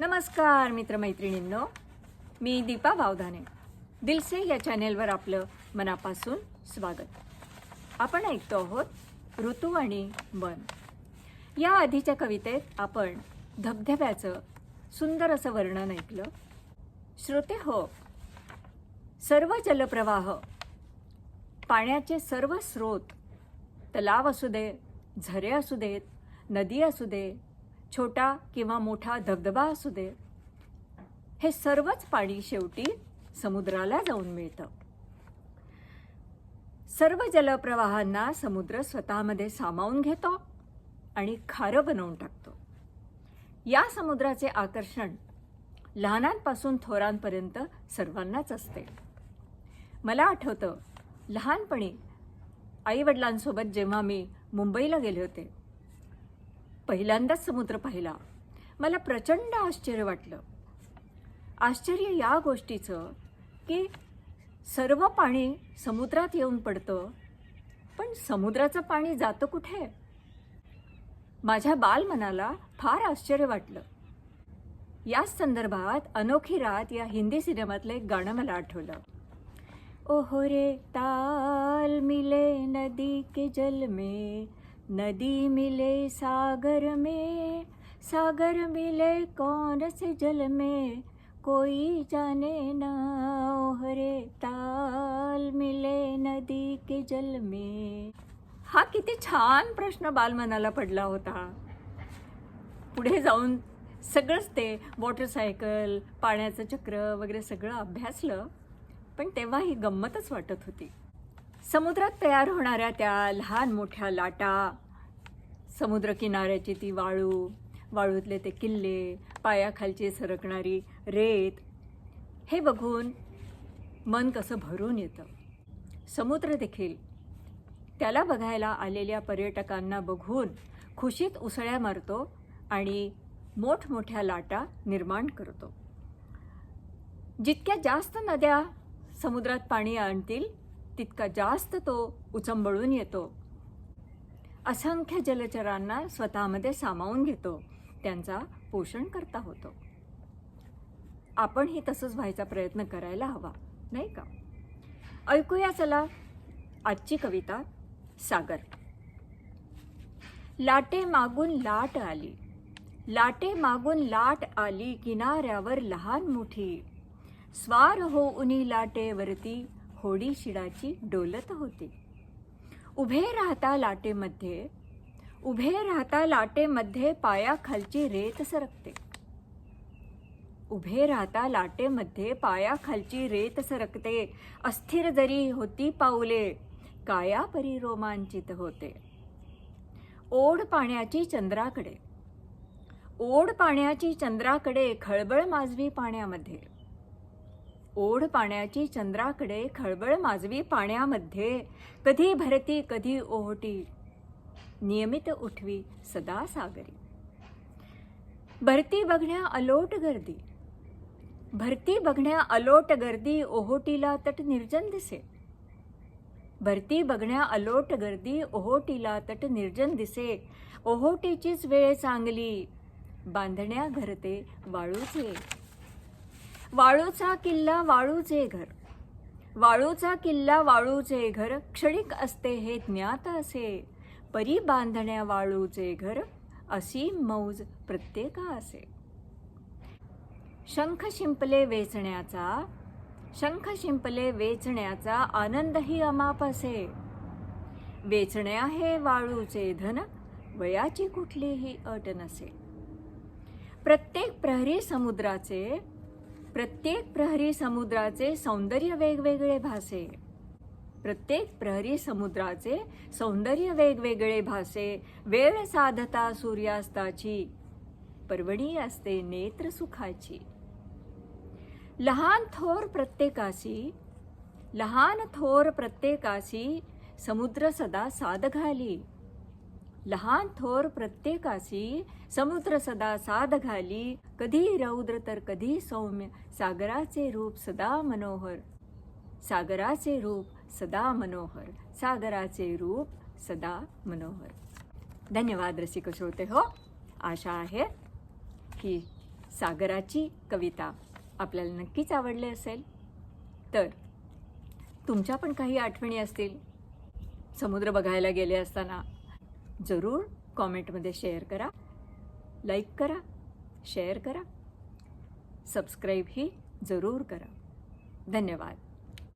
नमस्कार मित्रमैत्रिणींनो. मी दीपा भावधाने. दिलसे या चॅनेलवर आपलं मनापासून स्वागत. आपण ऐकतो आहोत ऋतू आणि मन. या आधीच्या कवितेत आपण धबधब्याचं सुंदर असं वर्णन ऐकलं. श्रोते हो सर्व जलप्रवाह पाण्याचे सर्व स्रोत तलाव असू दे झरे असू देत नदी असू दे छोटा किंवा मोठा धबधबा असू दे हे सर्वच पाणी शेवटी समुद्राला जाऊन मिळतं. सर्व जलप्रवाहांना समुद्र स्वतःमध्ये सामावून घेतो आणि खारं बनवून टाकतो. या समुद्राचे आकर्षण लहानांपासून थोरांपर्यंत सर्वांनाच असते. मला आठवतं लहानपणी आईवडिलांसोबत जेव्हा मी मुंबईला गेले होते पहिल्यांदाच समुद्र पाहिला. मला प्रचंड आश्चर्य वाटलं. आश्चर्य या गोष्टीचं की सर्व पाणी समुद्रात येऊन पडतं पण समुद्राचं पाणी जातं कुठे? माझ्या बालमनाला फार आश्चर्य वाटलं. याच संदर्भात अनोखी रात या हिंदी सिनेमातलं एक गाणं मला आठवलं. ओहो रे ताल मिले नदी के जल में नदी मिले सागर में सागर मिले कौन से जल में कोई जाने ना ओह रे ताल मिले नदी के जल में। हा किती छान प्रश्न बालमनाला पडला होता. पुढे जाऊन सगळंच ते मोटरसायकल पाण्याचं चक्र वगैरे सगळं अभ्यासलं पण तेव्हा ही गंमतच वाटत होती. समुद्रात तयार होणाऱ्या त्या लहान मोठ्या लाटा समुद्रकिनाऱ्याची ती वाळू वाळूतले ते किल्ले पायाखालची सरकणारी रेत हे बघून मन कसं भरून येतं. समुद्र देखील त्याला बघायला आलेल्या पर्यटकांना बघून खुशीत उसळ्या मारतो आणि मोठमोठ्या लाटा निर्माण करतो. जितक्या जास्त नद्या समुद्रात पाणी आणतील तितका जास्त तो उचंबळून येतो. असंख्य जलचरांना स्वतःमध्ये सामावून घेतो. त्यांचा पोषण करता होतो. आपणही तसंच व्हायचा प्रयत्न करायला हवा नाही का? ऐकूया चला आजची कविता सागर. लाटे मागून लाट आली. लाटे मागून लाट आली किनाऱ्यावर लहान मोठी. स्वार हो उनी लाटेवरती होडी शिडाची डोलत होती. उभे राहता लाटेमध्ये उभे राहता लाटेमध्ये पायाखालची रेत सरकते. उभे राहता लाटेमध्ये पायाखालची रेत सरकते. अस्थिर जरी होती पाऊले काया परी रोमांचित होते. ओढ पाण्याची चंद्राकडे ओढ पाण्याची चंद्राकडे खळबळ माजवी पाण्यामध्ये. ओढ पाण्याची चंद्राकडे खळबळ माजवी पाण्यामध्ये. कधी भरती कधी ओहटी. नियमित उठवी सदा सागरी भरती बघण्या अलोट गर्दी. भरती बघण्या अलोट गर्दी ओहोटीला तट निर्जन दिसे. भरती बघण्या अलोट गर्दी ओहोटीला तट निर्जन दिसे. ओहोटीचीच वेळ चांगली. बांधण्या घरते वाळूचे. वाळूचा किल्ला वाळूचे घर. वाळूचा किल्ला वाळूचे घर क्षणिक असते हे ज्ञात असे. परी बांधण्या वाळूचे घर अशी मौज प्रत्येका असे. शंख शिंपले वेचण्याचा शंख शिंपले वेचण्याचा आनंदही अमाप असे. वेचण्या हे वाळूचे धन वयाची कुठलीही अट नसे. प्रत्येक प्रहरी समुद्राचे प्रत्येक प्रहरी समुद्राचे सौंदर्य वेगवेगळे भासे. प्रत्येक प्रहरी समुद्राचे सौंदर्य वेगवेगळे भासे. वेळ साधता सूर्यास्ताची पर्वणी असते नेत्र सुखाची. लहान थोर प्रत्येकाशी लहान थोर प्रत्येकाशी समुद्र सदा साध घाली. लहान थोर प्रत्येकाशी समुद्र सदा साध घाली कधी रौद्र तर कधी सौम्य सागराचे रूप सदा मनोहर. सागराचे रूप सदा मनोहर सागराचे रूप सदा मनोहर. धन्यवाद रसिक श्रोते हो. आशा आहे की सागराची कविता आपल्याला नक्कीच आवडली असेल. तर तुमच्या पण काही आठवणी असतील. समुद्र बघायला गेले असताना जरूर कॉमेंटमध्ये शेअर करा लाईक करा शेअर करा सबस्क्राईबही जरूर करा. धन्यवाद.